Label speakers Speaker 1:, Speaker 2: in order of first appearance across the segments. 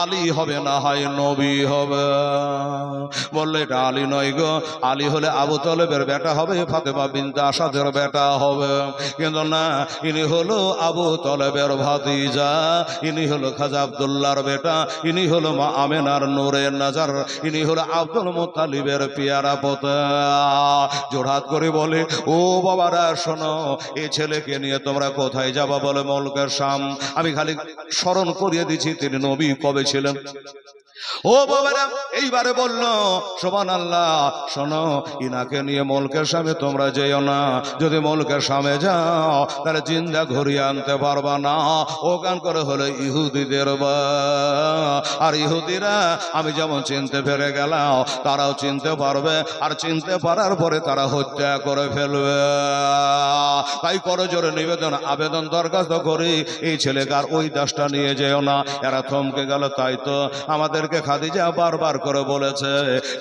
Speaker 1: আলী হবে না হয় নবী হবে। বলল, এটা আলী নয় গো, আলী হলে আবু তলেবের বেটা হবে, ফাতেমা বিনতে আসাদের বেটা হবে। কিন্তু না, ইনি হলো আবু তলেবের ভাতিজা, ইনি হলো খাজা আবদুল্লাহর বেটা, ইনি হলো মা আমেনার নূরের নাজার, ইনি হলো আব্দুল মোতালিবের পিয়ারা পোতা। জোড়হাত করে বলে, ও বাবারা, শোনো এই ছেলেকে নিয়ে তোমরা কোথায় যাবা বলে মলকের শাম? আমি খালি স্মরণ করিয়ে দিচ্ছি তিনি নবী কবে ছিলেন? ও বাবারা, এইবারে বলল সোমান আল্লাহ শোনো, ইনাকে নিয়ে মলকের সামনে তোমরা যেও না। যদি মলকের সামনে যাও, তাহলে জিন্দা ঘুরিয়ে আনতে পারবা না। ও ওখান করে হলো ইহুদিদের আর ইহুদিরা, আমি যেমন চিনতে পেরে গেলাম, তারাও চিনতে পারবে। আর চিনতে পারার পরে তারা হত্যা করে ফেলবে। তাই করো জোরে নিবেদন, আবেদন দরখাস্ত করি, এই ছেলেকে আর ওই দাসটা নিয়ে যেও না। এরা থমকে গেল, তাই তো আমাদেরকে খাদিজা বারবার করে বলেছে,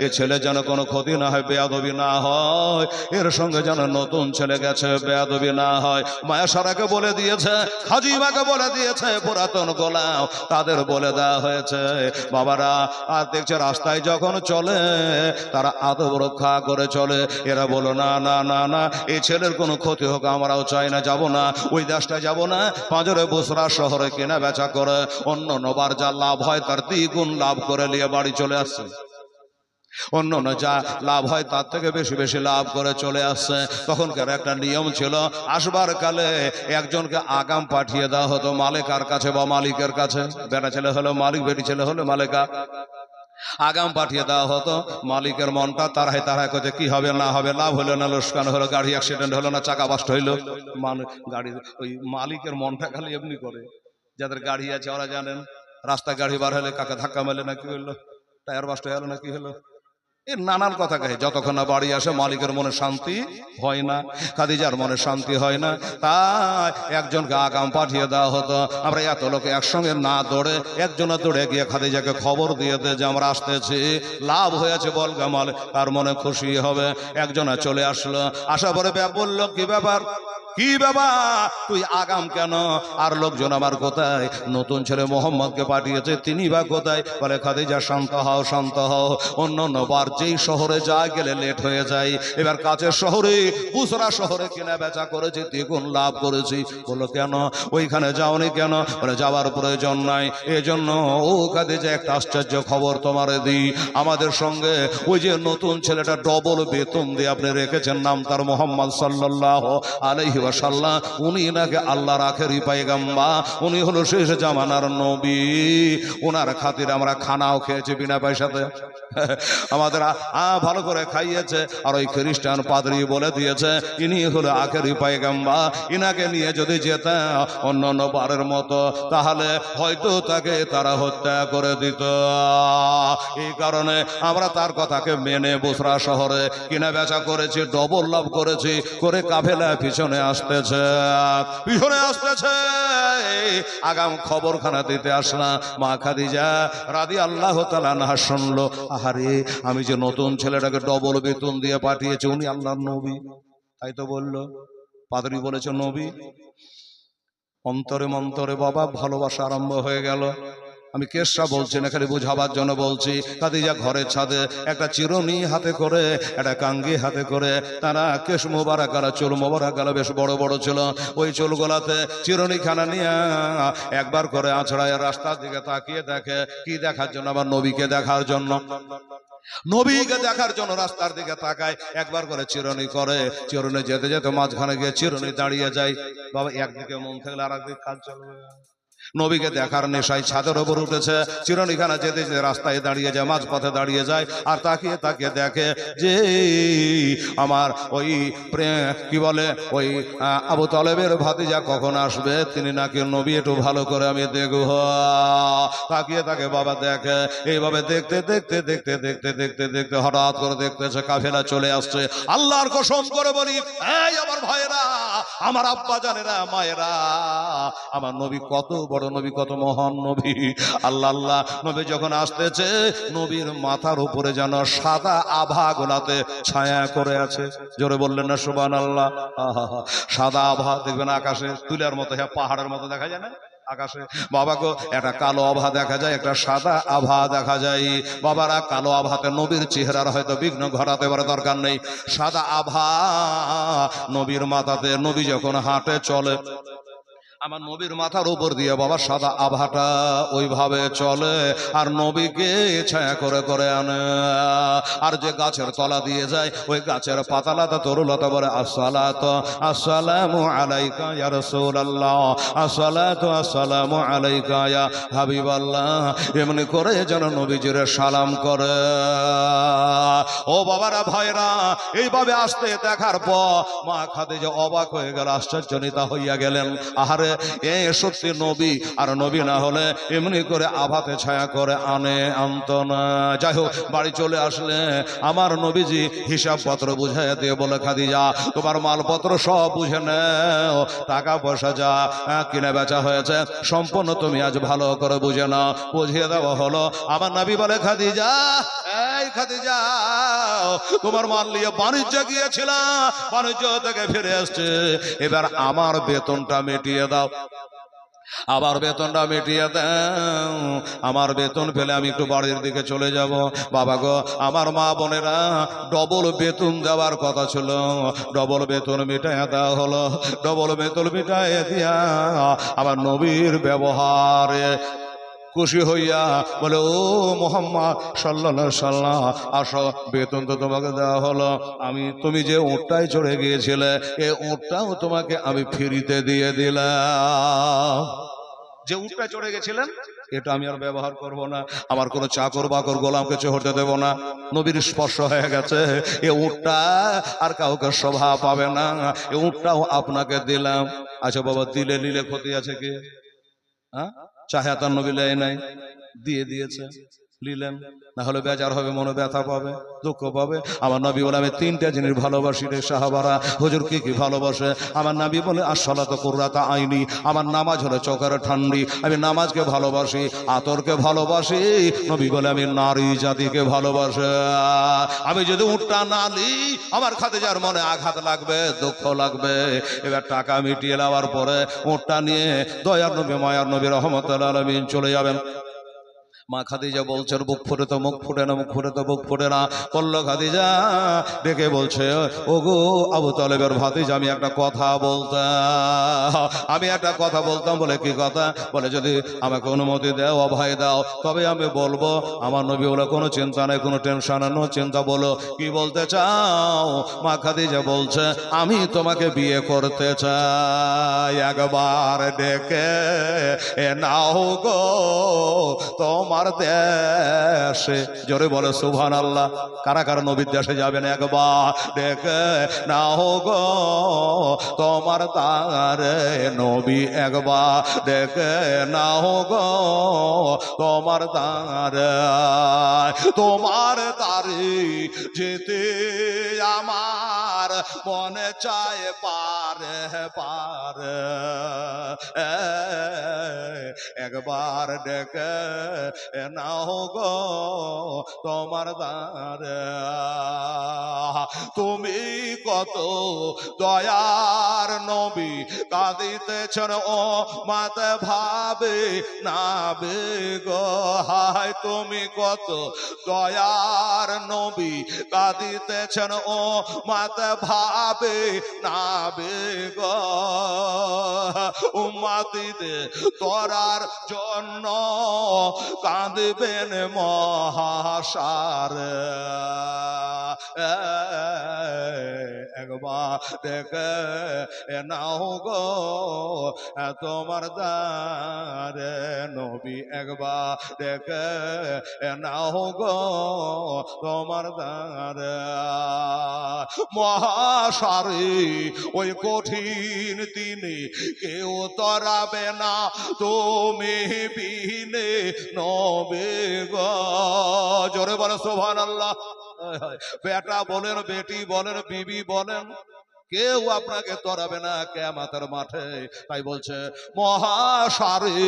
Speaker 1: এ ছেলে যেন কোনো ক্ষতি না হয়, বেয়াদবি না হয়। এর সঙ্গে যেন নতুন ছেলে গেছে, বেয়াদবি না হয়। মায়া সারাকে বলে দিয়েছে খাজিমাকে বলে দিয়েছে, পুরাতন গোলাম। তাদের বলে দেওয়া হয়েছে, বাবারা, আর দেখছে রাস্তায় যখন চলে, তারা আদব রক্ষা করে চলে। এরা বলো না না না না এই ছেলের কোনো ক্ষতি হোক, আমরাও চাই না, যাব না। ওই দেশটা যাব না, পাঁজরে বসরা শহরে কেনা বেচা করে, অন্য নবার যা লাভ হয়, তার দ্বিগুণ লাভ করে নিয়ে বাড়ি চলে আসছে। অন্য অন্য যা লাভ হয় তার থেকে বেশি বেশি লাভ করে চলে আসছে। তখনকার একটা নিয়ম ছিল, আসবার কালে একজনকে আগাম পাঠিয়ে দেওয়া হতো মালিকার কাছে বা মালিকের কাছে। বেটা ছেলে হলো মালিক, বেটি ছেলে হলো মালিকা। আগাম পাঠিয়ে দেওয়া হতো, মালিকের মনটা তারাই তারাই করছে, কি হবে না হবে, লাভ হলো না লোসকান হলো, গাড়ি অ্যাক্সিডেন্ট হলো না, চাকা বাস্ট হইল। গাড়ি ওই মালিকের মনটা খালি এমনি করে। যাদের গাড়ি আছে ওরা জানেন রাস্তায় গাড়ি বার হলে কাকে ধাক্কা মেলে না কি হলো? টায়ার বাস্ট হয়ে না কি হলো? এ নানান কথা কহে যতক্ষণ না বাড়ি আসে মালিকের মনে শান্তি হয় না, খাদিজার মনে শান্তি হয় না। তাই একজনকে আগাম পাঠিয়ে দেওয়া হতো। আমরা এত লোক একসঙ্গে না দৌড়ে, একজনে দৌড়ে গিয়ে খাদিজাকে খবর দিয়ে দে যে আমরা আসতেছি। লাভ হয়েছে বল গামাল, তার মনে খুশি হবে। একজনে চলে আসলো। আসার পরে বলল, কি ব্যাপার? কি বাবা? তুই আগাম কেন? আর লোকজন আমার কোথায়? নতুন ছেলে মোহাম্মদকে পাঠিয়েছে, তিনি বা কোথায়? বলে, খাদিজা, শান্ত হও শান্ত হও। অন্য অন্য বার যেই শহরে যা গেলে লেট হয়ে যায়। এবার কাছের শহরে বুসরা শহরে কেনা বেচা করেছি, দ্বিগুণ লাভ করেছি। বলো কেন? ওইখানে যাওনি কেন? বলে, যাওয়ার প্রয়োজন নাই। এজন্য, ও খাদিজা, একটা আশ্চর্য খবর তোমারে দিই। আমাদের সঙ্গে ওই যে নতুন ছেলেটা ডবল বেতন দিয়ে আপনি রেখেছেন, নাম তার মোহাম্মদ সাল্লাল্লাহ আলাইহি ওয়াসাল্লাম উনি নাকি আল্লাহর আখেরি পাইগাম্বা উনি হলো শেষ জামানার নবী। ওনার খাতিরে আমরা খানাও খেয়েছি বিনা পয়সাতে। আমাদের ভালো করে খাইয়েছে, আর ওই খ্রিস্টান পাদরি বলে দিয়েছে, ইনি হলো আখেরি পাইগাম্বা ইনাকে নিয়ে যদি যেতে অন্য অন্য বারের মতো, তাহলে হয়তো তাকে তারা হত্যা করে দিত। এই কারণে আমরা তার কথাকে মেনে বুসরা শহরে কিনা বেচা করেছি ডবল লাভ করেছি, করে কাফেলা পিছনে আসতেছে। পিছনে আসতেছে। আগাম খবরখানা দিতে আসলাম মা খাদিজা রাদি আল্লাহ তালা না শুনলো। আহারে, আমি যে নতুন ছেলেটাকে ডবল বেতন দিয়ে পাঠিয়েছি, উনি আল্লাহর নবী। তাই তো বলল। পাদরি বলেছে, নবী, অন্তরে মন্তরে বাবা, ভালোবাসা আরম্ভ হয়ে গেল। আমি কেসরা বলছি না, খালি বুঝাবার জন্য বলছি। কাদিজা ঘরের ছাদে একটা চিরুনি হাতে করে, একটা কাঙ্গি হাতে করে, তারা কেশ মোবারক আর চুল মোবারক গেল, বেশ বড় বড় ছিল। ওই চুলগুলাতে চিরুনি খানা নিয়ে একবার করে আছড়ায় রাস্তার দিকে তাকিয়ে দেখে, কি দেখার জন্য আবার নবীকে দেখার জন্য। নবীকে দেখার জন্য রাস্তার দিকে তাকায়, একবার করে চিরুনি করে, চিরুনি যেতে যেতে মাঝখানে গিয়ে চিরুনি দাঁড়িয়ে যায়। বাবা, একদিকে মন থাকলে আর একদিকে কাজ চলবে। নবীকে দেখার নেশায় ছাদের ওপর উঠেছে। চিরনিখানা যেতে যেতে রাস্তায় দাঁড়িয়ে যায়, মাঝপথে দাঁড়িয়ে যায় আর তাকিয়ে তাকিয়ে দেখে যে আমার ওই কি বলে? ওই আবু তলেবের ভাতিজা কখন আসবে? তিনি নাকি নবী, একটু ভালো করে আমি দেখব। তাকিয়ে তাকে বাবা দেখে, এইভাবে দেখতে দেখতে দেখতে দেখতে দেখতে দেখতে হঠাৎ করে দেখতেছে কাফেলা চলে আসছে। আল্লাহর কসম করে বলি আমার ভাইয়েরা, আমার আব্বা জানেরা, মায়েরা, আমার নবী কত বড় নবী, কত মহান নবী। আল্লাহ আল্লাহ, নবী যখন আসতেছে, নবীর মাথার উপরে যেন সাদা আভা গোলাতে ছায়া করে আছে। জোরে বললেন না সুবান আল্লাহ সাদা আভা, দেখবেন আকাশে তুলার মতো হ্যাঁ পাহাড়ের মতো দেখা যায় না? আকাশে। একটা কালো আভা দেখা যায়, একটা সাদা আভা দেখা যায়। বাবারা, কালো আভাতে নবীর চেহারার হয়তো বিঘ্ন ঘটাতে পারে, দরকার নেই। সাদা আভা নবীর মাথাতে, নবী যখন হাঁটে চলে আমার নবীর মাথার উপর দিয়ে বাবা সাদা আভাটা ওইভাবে চলে, আর নবীকে ছায়া করে করে আনে। আর যে গাছের তলা দিয়ে যায়, ওই গাছের পাতালাতা তরুলতা বলে, আসসালাত, আসসালামু আলাইকা ইয়া রাসূলুল্লাহ, আসসালাতু, আসসালামু আলাইকা ইয়া হাবিবাল্লাহ। এমনি করে যেন নবীজির সালাম করে। ও বাবারা, ভাইরা, এইভাবে আসতে দেখার পর মা খাদিজা অবাক হয়ে গেল, আশ্চর্যজনিতা হইয়া গেলেন। আহারে এ সত্যি নবী, আর নবী না হলে এমনি করে আভাতে ছায়া করে আনে আনত না। যাই হোক, বাড়ি চলে আসলে আমার নবীজি হিসাবপত্র বুঝাই দিয়ে বলে, খাদিজা, তোমার মালপত্র সব বুঝে নেও, টাকা পয়সা যা কিনে বেচা হয়েছে, সম্পূর্ণ তুমি আজ ভালো করে বুঝে না বুঝিয়ে দেওয়া হলো। আমার নবী বলে, খাদিজা, এই খাদিজা, তোমার মাল নিয়ে বাণিজ্য গিয়েছিলাম, বাণিজ্য থেকে ফিরে আসছে এবার আমার বেতনটা মিটিয়ে দাও। আবার বেতনটা মিটিয়ে দাও। আমার বেতন পেলে আমি একটু বাড়ির দিকে চলে যাব। বাবা গো, আমার মা বোনেরা, ডবল বেতন দেওয়ার কথা ছিল। ডবল বেতন মিটাইয়া দেওয়া হলো। ডবল বেতন মিটাইয়া দিয়া আমার নবীর ব্যবহারে খুশি হইয়া বলে, ও মোহাম্মদ সাল্লাহ সাল্লাহ আসো, বেতন তো তোমাকে দেওয়া হলো। আমি, তুমি যে উঁটটাই চড়ে গিয়েছিলে, এ উঁটটাও তোমাকে আমি ফিরিতে দিয়ে দিলাম। যে উঁটটা চড়ে গেছিলেন, এটা আমি আর ব্যবহার করব না। আমার কোনো চাকর বাকর গোলামকে চড়তে দেব না। নবীর স্পর্শ হয়ে গেছে। এ উঁটটা আর কাউকে শোভা পাবে না। এ উঁটটাও আপনাকে দিলাম। আচ্ছা বাবা, দিলে, নিলে ক্ষতি আছে কি? হ্যাঁ? চাহে তার নবী লেয় নাই দিয়ে দিয়েছে। নিলেন না হলে বেজার হবে, মনে ব্যথা পাবে, দুঃখ পাবে। আমার নবী বলে, আমি তিনটা জিনিস ভালোবাসি রে সাহাবারা। হুজুর কি কি ভালোবাসে? আমার নবী বলে আসলাত কুর্রাতা আইনি। আমার নামাজ হলে চোখের ঠান্ডি। আমি নামাজকে ভালোবাসি, আতরকে ভালোবাসি। নবী বলে, আমি নারী জাতিকে ভালোবাসে। আমি যদি উঠটা না নিই, আমার খাতে যার মনে আঘাত লাগবে, দুঃখ লাগবে। এবার টাকা মিটিয়ে নেওয়ার পরে উঠটা নিয়ে দয়ার নবী, মায়ার নবী রহমতুল্লাহ আলমিন চলে যাবেন। মা খাদিজা বলছেন, বুক ফুটে তো মুখ ফুটে না, মুখ ফুটে তো বুক ফুটে না। করল খাদিজা, ডেকে বলছে ও গো আবু তালেবের ভাতিজা, আমি একটা কথা বলতাম আমি একটা কথা বলতাম বলে কি কথা? বলে, যদি আমাকে অনুমতি দাও, অভয় দাও, তবে আমি বলব, আমার নবী বলে কোনো চিন্তা নেই, কোনো টেনশন নো চিন্তা, বলো, কি বলতে চাও? মা খাদিজা বলছে, আমি তোমাকে বিয়ে করতে চাই, একবার ডেকে এ নাও গো, তোমার দেশে। জোরে বলে সুভান আল্লাহ কারা কারা নবীর দেশে যাবেন একবার? ডেকে নাও গো, তোমার তারে নবী একবার। ডেকে নাও গো, তোমার তারে, তোমার তারি যেতে আমার মনে চায় পারে পারে। একবার ডেকে নাও গো তোমার দ্বারে। তুমি কত দয়ার নবী, কাঁদিতেছেন ও মাতে ভাবে না গো। হায়, তুমি কত দয়ার নবী, কাঁদিতেছেন ও মাতে ভাবে না গো। উমাতিতে তরার জন্য কাঁদবেন মহাসার। একবার দেখে নাও গো তোমার দারে নবী একবার দেখে নাও গো, তোমার দারে মহাসারে, ওই কঠিন দিনে কেউ তরাবে না, তুমি বিহীনে নবে গো। জোরে বলে সোভান আল্লাহ বেটা বলেন বেটি বলেন বিবি বলেন। কেউ আপনাকে তরাবে না কেমাতের মাঠে। তাই বলছে, মহাসারি,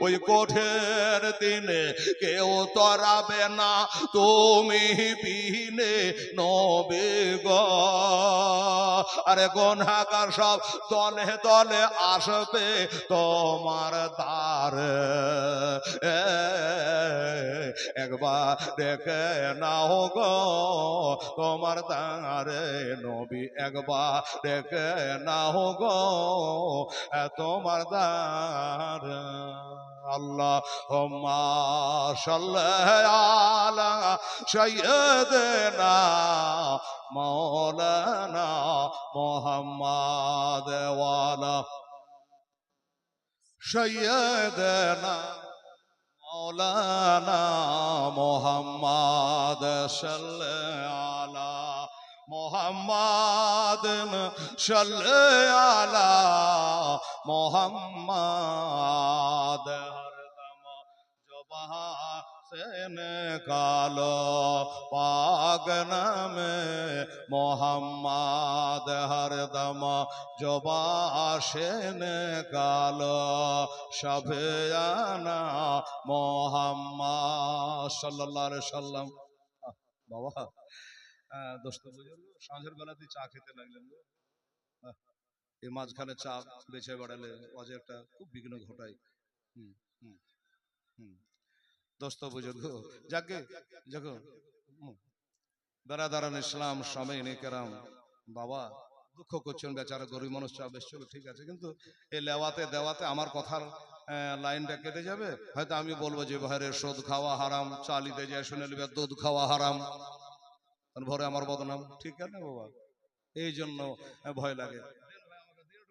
Speaker 1: ওই কঠের দিনে কেউ তরাবে না, তুমি বিনে নবে গ। আরে গনহাকার সব দলে দলে আসবে তোমার দ্বারে। একবার দেখে নাও গো তোমার দ্বারে নবী, একবার। দেখে নাও গো এ, তোমার দ্বারে। আল্লাহ হোম্মা আলা সৈয়দনা মৌলানা মোহাম্মদ ওয়ালা সৈয়দনা মৌলানা মোহাম্মদ সাল্লালা মোহাম্মদ। হরদম জবাহ সেন কালো পাগ নামে মোহাম্মদ। হরদম জবাসেন কালো সভয়ানা মোহাম্মদ সাল্লাল্লাহু সাল্লাম বাবা দোস্ত বুঝলো সন্ধ্যের বেলাতে চা খেতে লাগলেন এই মাঝখানে চা বেছে বেড়ালে অজে একটা খুব বিঘ্ন ঘটায়। হুম হুম হুম। দোস্ত বুঝুর্গ যাকে দেখো বেড়াদারান ইসলাম, স্বামী কেরাম বাবা, দুঃখ করছেন বেচারা, গরিব মানুষ চা বেশ ঠিক আছে, কিন্তু এই লেওয়াতে দেওয়াতে আমার কথার লাইনটা কেটে যাবে? হয়তো আমি বলব যে, ভাইরে সোদ খাওয়া হারাম, চালিতে যায়, শুনে নেবে, দুধ খাওয়া হারাম। ভরে আমার বদনাম। ঠিক আছে না বাবা। এই জন্য ভয় লাগে।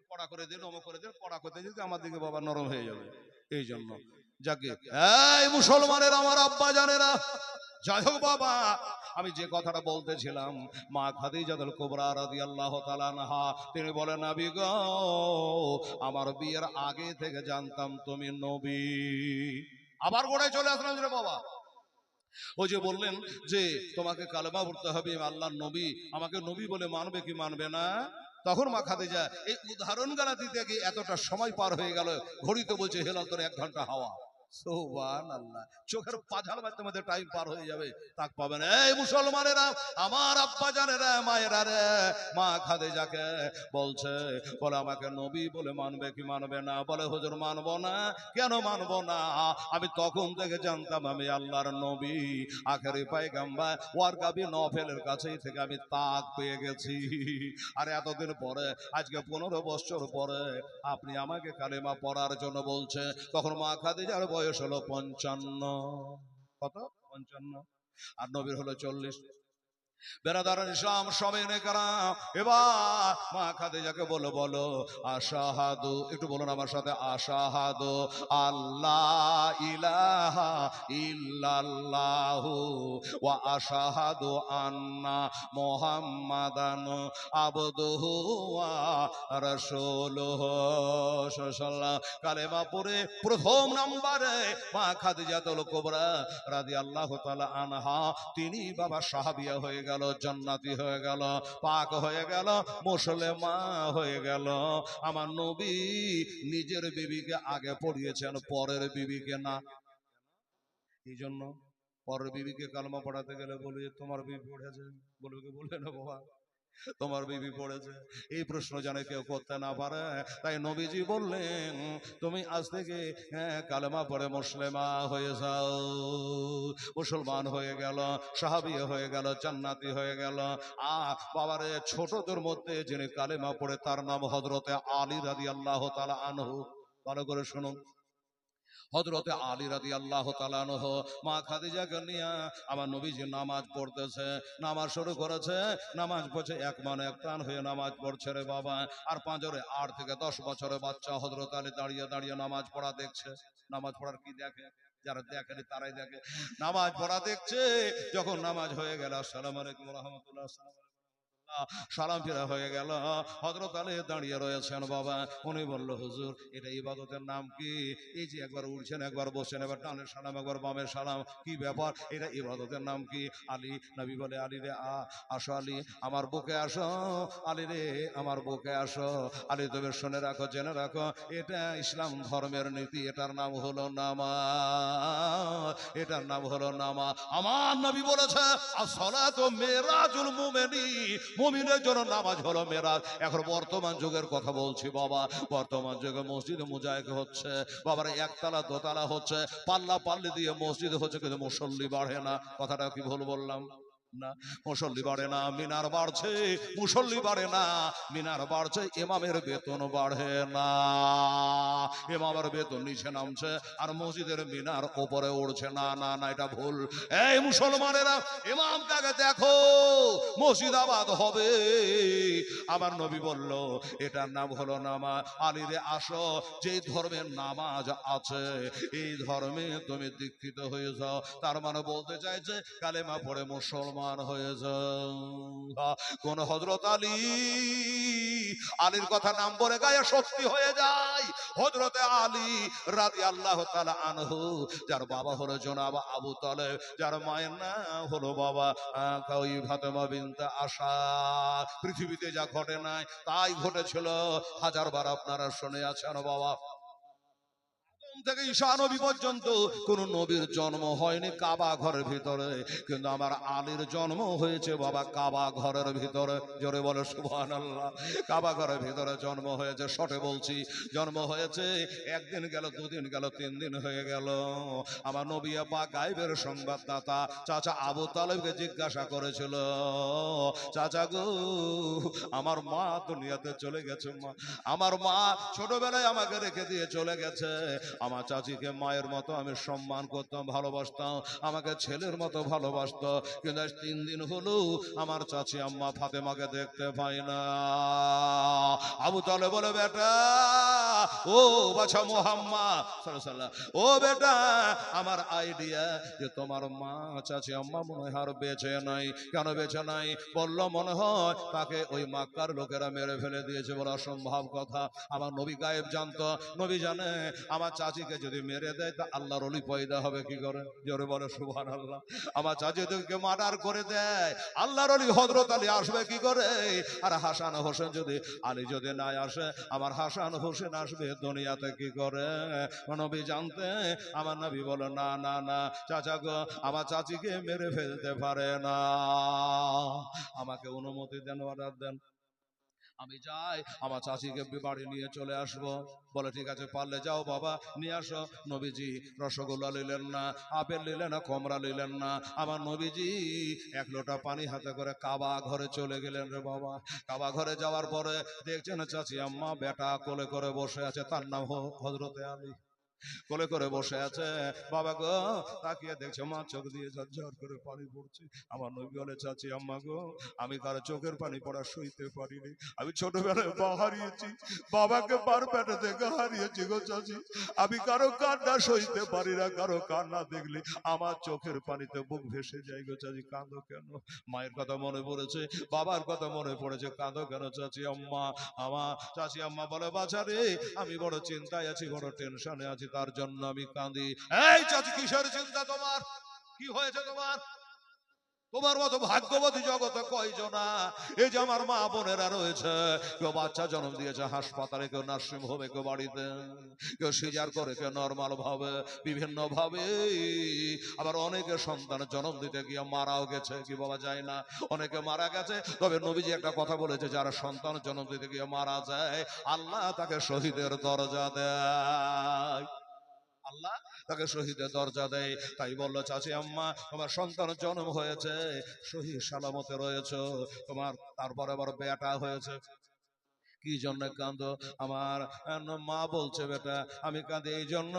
Speaker 1: পড়া করে দিন অমক করে দিন পড়া করতে যদি আমার দিকে বাবা নরম হয়ে যাবে। এই জন্য যাকে এই মুসলমানের আমার আব্বা জানেরা যাই হোক বাবা আমি যে কথাটা বলতেছিলাম মা খাদিজাতুল কুবরা রাদিয়াল্লাহু তাআলা আনহা তিনি বলেন নবী গো আমার বিয়ের আগে থেকে জানতাম তুমি নবী। আবার গোড়ায় চলে আসলাম বাবা। ও যে বললেন যে তোমাকে কালেমা পড়তে হবে আল্লাহর নবী। আমাকে নবী বলে মানবে কি মানবে না? তখন মা খাতে খাদিজা এই উদাহরণ গালা দিতে গিয়ে এতটা সময় পার হয়ে গেল ঘড়িতে বলছে হেলাল তোর এক ঘণ্টা হাওয়া। চোখের মধ্যে টাইম পার হয়ে যাবে। তাক পাবেন। এই মুসলমানেরা, আমার আব্বা মায়েরা রে, মা খাদিজাকে বলছে, বলে আমাকে নবী বলে মানবে কি মানবে না? বলে, হুজুর না? কেন না? আমি তখন থেকে জানতাম, আমি আল্লাহর নবী। আখেরি পাইগাম্বা ওয়ার গাবি নফেলের কাছেই থেকে আমি তাক পেয়ে গেছি। আর এতদিন পরে, আজকে পনেরো বছর পরে, আপনি আমাকে কালেমা পড়ার জন্য বলছে, তখন মা খাদিজার বয়স হলো পঞ্চান্ন। কত? পঞ্চান্ন। আর নবীর হলো চল্লিশ। বেড়াদার ইসলাম সবে নেকারাম এবার মা খাদিজাকে বলো বলো, আশাহাদু, একটু বলুন আমার সাথে, আশাহাদু, আল্লাহ ইলাহা ইল্লাল্লাহু ওয়া আশাহাদু আন্না মুহাম্মাদান আবদুহু ওয়া রাসূলুহু। সাল্লাল্লাহু কালেমা পড়ে প্রথম নম্বরে মা খাদিজাতুল কুবরা রাদিয়াল্লাহু তাআলা আনহা, তিনি বাবা সাহাবিয়া হয়ে গেল, জান্নাতি হয়ে গেল, পাক হয়ে গেল, মুসলেমা হয়ে গেল। আমার নবী নিজের বিবিকে আগে পড়িয়েছেন, পরের বিবিকে না। এই জন্য পরের বিবিকে কালমা পড়াতে গেলে বলি, তোমার বিবি পড়েছে। বলবে কি বলবে না বাবা। তোমার বিবি পড়েছে। এই প্রশ্ন জানে কেউ করতে না পারে। তাই নবীজি বললেন, তুমি আজ থেকে হ্যাঁ কালেমা পরে মুসলিমা হয়ে যাও। মুসলমান হয়ে গেল, সাহাবি হয়ে গেল, জান্নাতি হয়ে গেল। আ, বাবারে, ছোটদের মধ্যে যিনি কালেমা পড়ে তার নাম হজরতে আলী রাদি আল্লাহ তালা আনহু। ভালো করে শুনুন। হজরতে আলী রাদি আল্লাহ তালানহ মা খাদিজাকে নিয়ে আমার নবীজি নামাজ পড়তেছে, নামাজ শুরু করেছে, নামাজ পড়ছে, এক মানে এক টান হয়ে নামাজ পড়ছে রে বাবা। আর পাঁচরে আট থেকে দশ বছরের বাচ্চা হজরত আলী দাঁড়িয়ে দাঁড়িয়ে নামাজ পড়া দেখছে। নামাজ পড়ার কি দেখে? যারা দেখেনি তারাই দেখে। নামাজ পড়া দেখছে, যখন নামাজ হয়ে গেল, আসসালাম আলাইকুম রহমতুল্লাহ সালাম ফেরা হয়ে গেল। হজরত আলী দাঁড়িয়ে রয়েছেন বাবা। উনি বলল, হুজুর, এটা ইবাদতের নাম কি? এই যে একবার উঠছেন, একবার বসছেন, এবার ডানের সালাম, একবার বামের সালাম। কি ব্যাপার? এটা ইবাদতের নাম কি? আলী, নবী বলে, আলী রে আসো আলী, আমার বুকে আসো। আলী রে, আমার বুকে আসো। আলী তবে শুনে রাখো, জেনে রাখো, এটা ইসলাম ধর্মের নীতি। এটার নাম হলো নামা এটার নাম হলো নামা আমার নবী বলেছে তো মুমিনের জন্য নামাজ হলো মেরাজ। এখন বর্তমান যুগের কথা বলছি বাবা। বর্তমান যুগে মসজিদে মুজাহিদ হচ্ছে। বাবার একতলা, দোতলা হচ্ছে। পাল্লা পাল্লি দিয়ে মসজিদ হচ্ছে, কিন্তু মুসল্লি বাড়ে না। কথাটা কি ভুল বললাম? না, মুসল্লি বাড়ে না, মিনার বাড়ছে, মুসল্লি বাড়ে না, মিনার বাড়ছে, ইমামের বেতন বাড়ে না। ইমামের বেতন নিচে নামছে, আর মসজিদের মিনার ওপরে উঠছে। না না না, এটা ভুল। এই মুসলমানেরা, ইমাম কাকে দেখো, মসজিদ হবে। আমার নবী বলল, এটার নাম হলো নামা। আলিরে আসো, যে ধর্মের নামাজ আছে, এই ধর্মে তুমি দীক্ষিত হয়ে যাও। তার মানে বলতে চাইছে, কালেমা পড়ে মুসলমান হয়ে যাও কোন হজরত আলী আলীর কথা নাম বলে গায়ে শক্তি হয়ে যায়। হজরতে আলী রাজি আল্লাহ তালা আনহু, যার বাবা হলো জনাব আবু তালেব, যার মায়ের না হলো বাবা ওই ফাতেমা বিনতে আশা। পৃথিবীতে যা ঘটে নাই, তাই ঘটেছিল। হাজারবার আপনারা শুনে আছেন বাবা। থেকে ঈশা নবী পর্যন্ত কোন নবীর জন্ম হয়নি কাবা ঘরের ভিতরে। কিন্তু আমার আলীর জন্ম হয়েছে বাবা কাবা ঘরের ভিতরে। জোরে বলে সুবহান কাবা ঘরের ভিতরে জন্ম হয়েছে শটে বলছি। জন্ম হয়েছে, একদিন গেল, দুদিন গেল, তিন দিন হয়ে গেল। আমার নবী বা গাইবের সংবাদদাতা, চাচা আবু তালেবকে জিজ্ঞাসা করেছিল, চাচা গো, আমার মা দুনিয়াতে চলে গেছে মা। আমার মা ছোটবেলায় আমাকে রেখে দিয়ে চলে গেছে। আমার চাচিকে মায়ের মতো আমি সম্মান করতাম, ভালোবাসতাম, আমাকে ছেলের মতো ভালোবাসত। কিন্তু তিন দিন হলো আমার চাচি আম্মা ফাতেমাকে দেখতে পাই না। আবু তালে বলে, বেটা, ও বাছা মোহাম্মদ সাল্লাল্লাহু ও বেটা, আমার আইডিয়া যে তোমার মা, চাচি আম্মা মনে হয় আর বেঁচে নাই। কেন বেঁচে নাই? বলল, মনে হয় তাকে ওই মাক্কার লোকেরা মেরে ফেলে দিয়েছে বলে অসম্ভব কথা। আমার নবী গায়েব জানতো। নবী জানে, আমার চাচিকে যদি মেরে দেয়, তা আল্লাহর অলি পয়দা হবে কি করে? জোরে বলে সুবহান আল্লাহ আমার চাচি তোকে মার্ডার করে দেয়, আল্লাহর অলি হজরত আলী আসবে কি করে? আর হাসান হোসেন যদি, আলী যদি না আসে, আমার হাসান হোসেন আসবে দুনিয়াতে কি করে? নবী জানতে, আমার নবী বলে, না না না, চাচা গো, আমার চাচিকে মেরে ফেলতে পারে না। আমাকে অনুমতি দেন অর্ডার দেন। আমি যাই, আমার চাচিকে বাড়ি নিয়ে চলে আসব। বলে, ঠিক আছে, পারলে যাও বাবা, নিয়ে আসো। নবীজি রসগোল্লা নিলেন না, আপেল নিলেন না কমরা নিলেন না। আমার নবীজি এক লোটা পানি হাতে করে কাবা ঘরে চলে গেলেন রে বাবা। কাবা ঘরে যাওয়ার পরে দেখছেন চাচি আম্মা বেটা কোলে করে বসে আছে, তার নাম হজরতে আলী। কোলে করে বসে আছে। বাবা গো তাকিয়ে দেখছে মা চোখ দিয়ে ঝরঝর করে পানি পড়ছে। আমার নবী বলে চাচি আম্মা গো আমি কারও চোখের পানি পড়া সইতে পারিনি। আমি ছোটবেলায় বা হারিয়েছি। বাবাকে পার পেটে থেকে হারিয়েছি গো চাচি। আমি কারও কান্না সইতে পারি না কারও কান্না দেখলে আমার চোখের পানিতে বুক ভেসে যায় গো চাচি। কাঁদো কেন? মায়ের কথা মনে পড়েছে বাবার কথা মনে পড়েছে। কাঁদো কেন চাচি আম্মা? আমার চাচি আম্মা বলে বাছা রে আমি বড় চিন্তায় আছি বড় টেনশনে আছি। তার জন্য আমি কাঁদি। এই চাচি, কিসের চিন্তা তোমার? কি হয়েছে তোমার? তোমার মতো ভাগ্যবতী জগতে কয়জনা? এই যে আমার মা বোনেরা রয়েছে, কেউ বাচ্চা জন্ম দিয়েছে হাসপাতালে, কেউ নার্সিং হোমে, কেউ বাড়িতে, কেউ সিজার করে, কেউ নর্মাল ভাবে, বিভিন্ন ভাবে। আবার অনেকে সন্তান জন্ম দিতে গিয়ে মারাও গেছে, কি বলা যায় না? অনেকে মারা গেছে, তবে নবীজি একটা কথা বলেছে, যারা সন্তান জন্ম দিতে গিয়ে মারা যায়, আল্লাহ তাকে শহীদের দরজা দেয়। আল্লাহ তাকে শহীদের দরজা দেয়। তাই বলল, চাচি, আম্মা, তোমার সন্তান জন্ম হয়েছে, শহীদ সালামতে রয়েছে, তোমার তারপরে আবার বেটা হয়েছে। কি জন্য কান্দ আমার মা বলছে, বেটা, আমি কাঁদি এই জন্য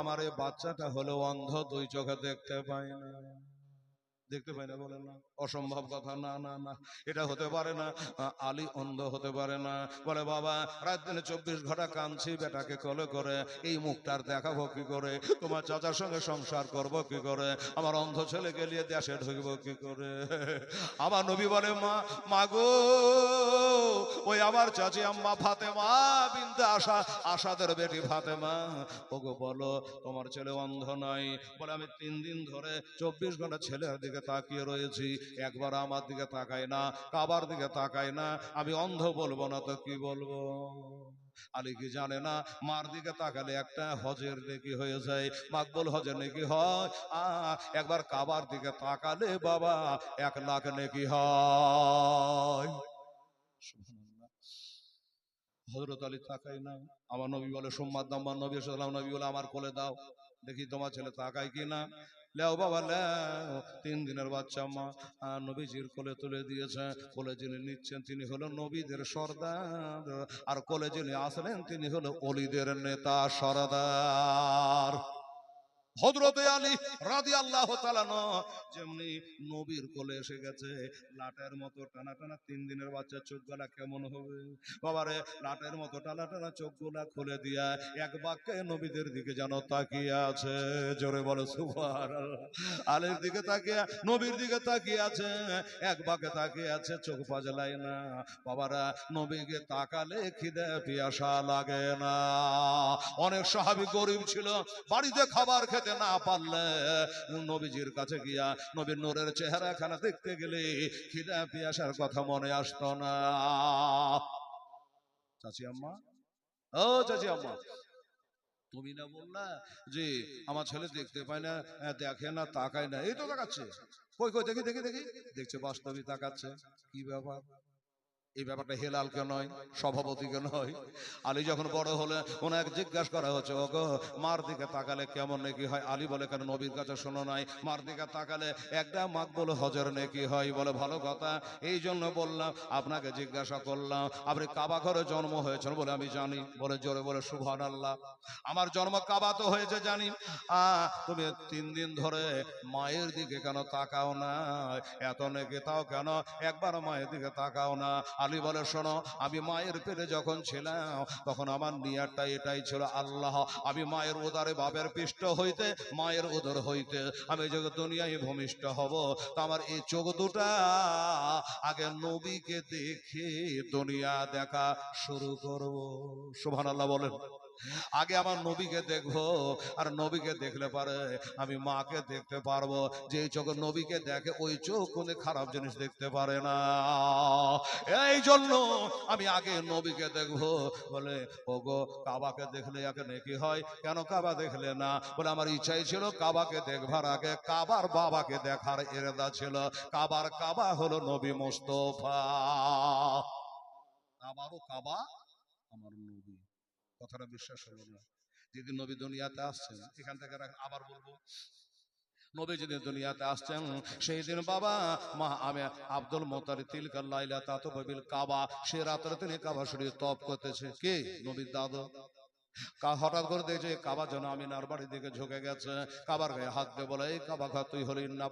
Speaker 1: আমার এই বাচ্চাটা হলো অন্ধ, দুই চোখে দেখতে পাই না দেখতে পাই না বলে না। অসম্ভব কথা না না না এটা হতে পারে না। আলী অন্ধ হতে পারে না। বলে বাবা রাত দিনে চব্বিশ ঘণ্টা কাঁদছি বেটাকে কলে করে। এই মুখটার দেখাবো কি করে? তোমার চাচার সঙ্গে সংসার করব কি করে? আমার অন্ধ ছেলে গেলিয়ে দেশে ঢুকবো কি করে? আমার নবী বলে মা মাগো ওই আমার চাচি আম্মা ফাতেমা বিনতে আশা আশাদের বেটি ফাতেমা। ওগো বলো তোমার ছেলে অন্ধ নয় বলে আমি তিন দিন ধরে চব্বিশ ঘণ্টা ছেলের দিকে তাকিয়ে রয়েছি, একবার আমার দিকে তাকায় না, কাবার দিকে তাকায় না, আমি অন্ধ বলব না তো কি বলব? আলী কি জানে না, মার দিকে তাকালে একটা হজের নেকি হয়ে যায়, মাকবুল হজের নেকি হয়, আ, একবার কাবার দিকে তাকালে বাবা এক লাখ নেকি হয়। হজরত আলী তাকাই না, আমার নবী বলে, সোমবার দাম্বার নবী সাল্লাম নবী বলে আমার কোলে দাও, দেখি তোমার ছেলে তাকায় কি না লেও বাবা, লেও। তিন দিনের বাচ্চা মা। নবীজির কোলে তুলে দিয়েছে। কোলে যিনি নিচ্ছেন, তিনি হলো নবীদের সর্দার। আর কোলে যিনি আসলেন, তিনি হলো অলিদের নেতা, সর্দার। হজরতে আলী রাদি আল্লাহ যেমনি নবীর কোলে এসে গেছে, লাটের মতো টানা টানা তিন দিনের বাচ্চা চোখ গলা কেমন হবে? বাবারে, লাটের মতো টানা টানা চোখগুলা খুলে দিয়া এক বাক্যে নবীদের দিকে যেন তাকিয়ে আছে। জোরে বলে সুভার আলীর দিকে তাকিয়ে, নবীর দিকে তাকিয়ে আছে। এক বাক্যে তাকিয়ে আছে, চোখ পাজলায় না। বাবারা, নবীকে তাকালে খিদে পিয়াসা লাগে না। অনেক সাহাবি গরিব ছিল, বাড়িতে খাবার খেতে না পারলে, নবীজির কাছে গিয়া নবীর নূরের চেহারা খানা দেখতে গেলে খিদা পিয়াসার কথা মনে আসতো না। চাচি আম্মা? ও চাচি আম্মা। তুমি না বললা যে আমার ছেলে দেখতে পায় না দেখে না, তাকায় না। এই তো তাকাচ্ছে। কই কই, দেখি দেখি দেখি। দেখছে বাস্তবিক তাকাচ্ছে। কি ব্যাপার? এই ব্যাপারটা হেলালকে নয়, সভাপতিকে নয়। আলী যখন বড় হলে ওনাকে জিজ্ঞাসা করা হচ্ছে, ওগো, মার দিকে তাকালে কেমন নাকি হয়? আলী বলে, কেন নবীর কাছে শোনো নাই? মার দিকে তাকালে একটা মাকবুল হজর নাকি হয়? বলে, ভালো কথা, এই জন্য বললাম, আপনাকে জিজ্ঞাসা করলাম, আপনি কাবা ঘরে জন্ম হয়েছেন বলে আমি জানি। বলে, জোরে বলে সুভান আল্লাহ আমার জন্ম কাবা তো হয়েছে জানি। আ, তুমি তিন দিন ধরে মায়ের দিকে কেন তাকাও না? এত নাকি তাও কেন? একবার মায়ের দিকে তাকাও না। আলী বলে, শোনো, আমি মায়ের পেটে যখন ছিলাম, তখন আমার নিয়ারটা এটাই ছিল আল্লাহ। আমি মায়ের উদারে বাপের পৃষ্ঠ হইতে, মায়ের উদর হইতে, আমি যে দুনিয়ায় ভূমিষ্ঠ হব, তো আমার এই চোখ দুটা আগে নবীকে দেখে দুনিয়া দেখা শুরু করব। সুবহানাল্লাহ বলেন। আগে আমার নবীকে দেখব আর নবীকে দেখলে পারে আমি মাকে দেখতে পারব। যে চোখ নবীকে দেখে, ওই চোখ কোনো খারাপ জিনিস দেখতে পারে না। এই জন্য আমি আগে নবীকে দেখব, বলে, ওগো, কাবাকে দেখলে একে নাকি হয়? কেন কাবা দেখলে না? বলে, আমার ইচ্ছাই ছিল কাবাকে দেখবার আগে, কাবার বাবাকে দেখার এরেদা ছিল। কাবার কাবা হলো নবী মোস্তফা। কাবারও কাবা, আমার নবী। কথাটা বিশ্বাস হলো না। যেদিন নবী দুনিয়াতে আসছেন, এখান থেকে আবার বলব, নবী যেদিন দুনিয়াতে আসছেন সেই দিন বাবা, মা আমি আব্দুল মোতারি তিলকার লাইলা তাতো কাবা, সে রাত্রে তিনি কাবা শরীর তপ করতেছে। কে? নবীর দাদা। হঠাৎ করে দেখছে কাবা যেন আমিনার বাড়ির দিকে ঝুঁকে গেছে। কাবার গায়ে হাত দিয়ে বলে, এই কাবা ঘর, তুই হলি না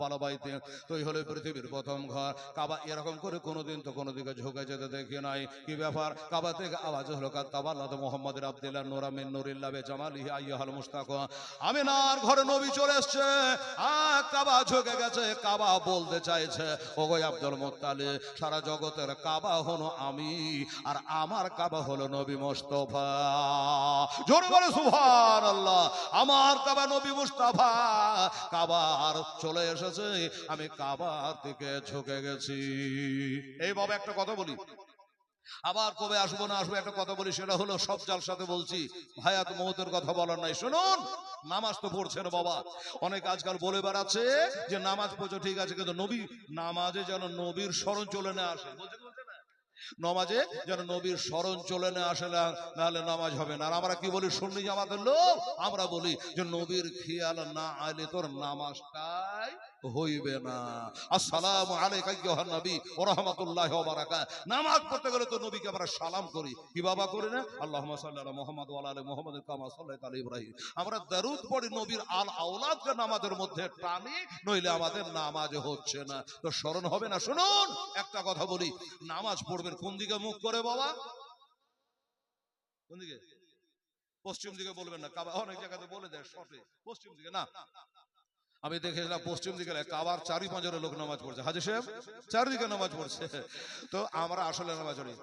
Speaker 1: বালা বাইতে, তুই হলে পৃথিবীর প্রথম ঘর। কাবা এরকম করে কোনোদিন তো কোনো দিকে ঝুঁকে যেতে দেখি নাই। কি ব্যাপার? কাবা থেকে আওয়াজ হলো কাত্তাবাল্লাহ মোহাম্মদ আব্দুল্লাহ নুরামিন নুরিল্লাহ বে জামালিহি আইয়াহাল মুস্তাক আমিনার ঘরে নবী চলে এসছে। কাবা ঝুঁকে গেছে। কাবা বলতে চাইছে, ওগো আব্দুল মোত্তালে, সারা জগতের কাবা হলো আমি, আর আমার কাবা হলো নবী মোস্তফা। জোরে বলে সুভান আল্লাহ আমার কাবা নবী মুস্তাফা কাবার চলে এসেছে, আমি কাবার দিকে ঝুঁকে গেছি। এই বাবা একটা কথা বলি। আবার কবে আসব না আসব একটা কথা বলি, সেটা হলো সব জাল সাথে বলছি ভাইয়াত মৌতের কথা বলার নাই। শুনুন, নামাজ তো পড়ছে না বাবা। অনেক আজকাল বলে বেড়াচ্ছে যে, নামাজ পড়ছো ঠিক আছে, কিন্তু নবী, নামাজে যেন নবীর স্মরণ চলে না আসে। বলছে? নমাজে যেন নবীর স্মরণ চলে না আসে না নাহলে নামাজ হবে না। আর আমরা কি বলি সুন্নি জামাতের লোক? আমরা বলি যে নবীর খেয়াল না আলে তোর নামাজটাই হইবে না। আসসালামু আলাইকা নবী ওয়া রাহমাতুল্লাহি ওয়া নামাজ পড়তে গেলে তো নবীকে আমরা সালাম করি। কি বাবা করি না? আল্লাহুম্মা সাল্লি আলা মুহাম্মদ আলা মুহাম্মদ কামা সাল্লাইতা আলা ইব্রাহিম। আমরা দরুদ পড়ি নবীর আল আওলাদকে নামাজের মধ্যে টানি, নইলে আমাদের নামাজ হচ্ছে না। তো স্মরণ হবে না? শুনুন, একটা কথা বলি। নামাজ পড়বেন কোন দিকে মুখ করে বাবা? কোন দিকে? পশ্চিম দিকে বলবেন না। অনেক জায়গাতে বলে দেয় শর্টে। পশ্চিম দিকে না। আমি দেখেছিলাম পশ্চিম দিকে কাবার চারি পাঁচরে লোক নামাজ পড়ছে। হাজি সাহেব, চারিদিকে নামাজ পড়ছে। তো আমরা আসলে নামাজ পড়ি।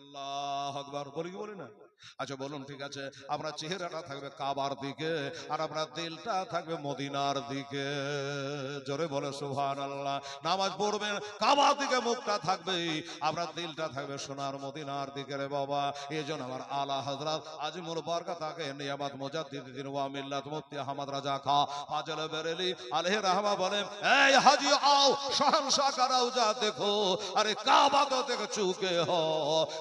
Speaker 1: আল্লাহ আকবার, বলি কি বলি না? আচ্ছা বলুন, ঠিক আছে। আমরা চেহারাটা থাকবে কাবার দিকে আর আমরা দিলটা থাকবে মদিনার দিকে। জোরে বলে সুহান আল্লাহ নামাজ পড়বেন, কাবার দিকে মুখটা আমরা দিলটা থাকবে সোনার মদিনার দিকে রে বাবা। এই জন্য আমার আলা হজরত আজিমুল বারকা তাকে নিয়ামত মুজাদ্দিদ দিন ওয়া মিল্লাত মুফতি আহমদ রাজা খা। ফাজল বেরেলি। আলহে রাহমা বলেন, এই হাজি, আও শহনশা কারাও যা দেখো। আরে কাবা তো দেখো চুকে হো।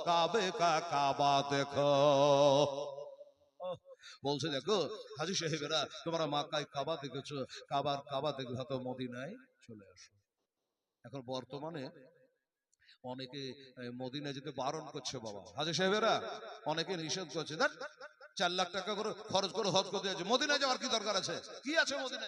Speaker 1: কাবে কা, কাবা দেখো। বলছে, দেখো, হাজি সাহেবেরা, তোমরা মাকায় কাবা দেখেছ। কাবার কাবা দেখে হয়তো মদিনায় চলে আসো। এখন বর্তমানে অনেকে মদিনায় যেতে বারণ করছে বাবা। হাজি সাহেবেরা, অনেকে নিষেধ করছে। দেখ, চার লাখ টাকা করে খরচ করে হজ করতে যাচ্ছে। মদিনায় যাওয়ার কি দরকার আছে? কি আছে মদিনায়?